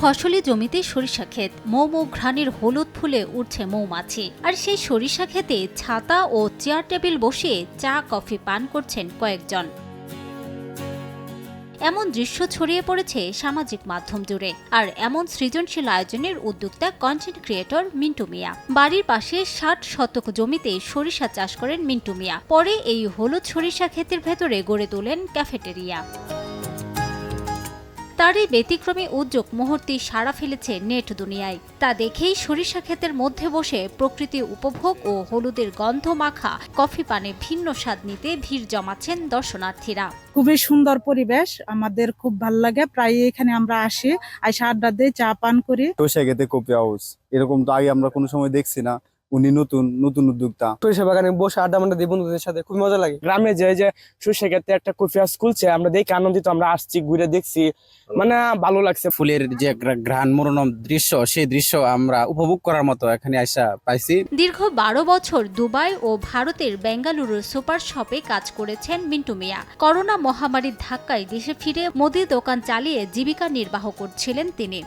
ফসলি জমিতে সরিষা ক্ষেত। মৌ মৌ ঘ্রাণের হলুদ ফুলে উঠছে মৌমাছি। আর সেই সরিষা ক্ষেতে ছাতা ও চেয়ার টেবিল বসিয়ে চা, কফি, পান করছেন কয়েকজন। এমন দৃশ্য ছড়িয়ে পড়েছে সামাজিক মাধ্যম জুড়ে। আর এমন সৃজনশীল আয়োজনের উদ্যোক্তা কন্টেন্ট ক্রিয়েটর মিন্টু মিয়া। বাড়ির পাশে ষাট শতক জমিতে সরিষা চাষ করেন মিন্টু মিয়া। পরে এই হলুদ সরিষা ক্ষেতের ভেতরে গড়ে তোলেন ক্যাফেটেরিয়া। তার এই ব্যতিক্রমী উদ্যোগ মুহূর্তে সাড়া ফেলেছে নেট দুনিয়ায়। তা দেখেই সরিষা ক্ষেতের মধ্যে বসে প্রকৃতি উপভোগ ও হলুদের গন্ধ মাখা কফি পানে ভিন্ন স্বাদ নিতে ভিড় জমাচ্ছেন দর্শনার্থীরা। খুবই সুন্দর পরিবেশ আমাদের খুব ভালো লাগে। প্রায় এখানে আমরা আসি আইসা আড্ডা দিয়ে চা পান করি। সরিষা খেতে কপি হাউস এরকম তো আগে আমরা কোনো সময় দেখছি না। উনি নতুন নতুন উদ্যোক্তা। সরিষা বাগানে বসে আড্ডা মাড্ডা দিই বন্ধুদের সাথে খুব মজা লাগে। গ্রামে যে যে সরিষা ক্ষেত্রে একটা কফি হাউস খুলছে আমরা দেখে আনন্দিত আমরা আসছি ঘুরে দেখছি। মানে ভালো লাগছে। ফুলের যে ঘ্রাণ মনোরম দৃশ্য সেই দৃশ্য আমরা উপভোগ করার মতো এখানে আসা পাইছি। দীর্ঘ বারো বছর দুবাই ও ভারতের বেঙ্গালুরুর সুপার শপে কাজ করেছেন মিন্টু মিয়া। করোনা মহামারীর ধাক্কায় দেশে ফিরে মুদি দোকান চালিয়ে জীবিকা নির্বাহ করছিলেন তিনি।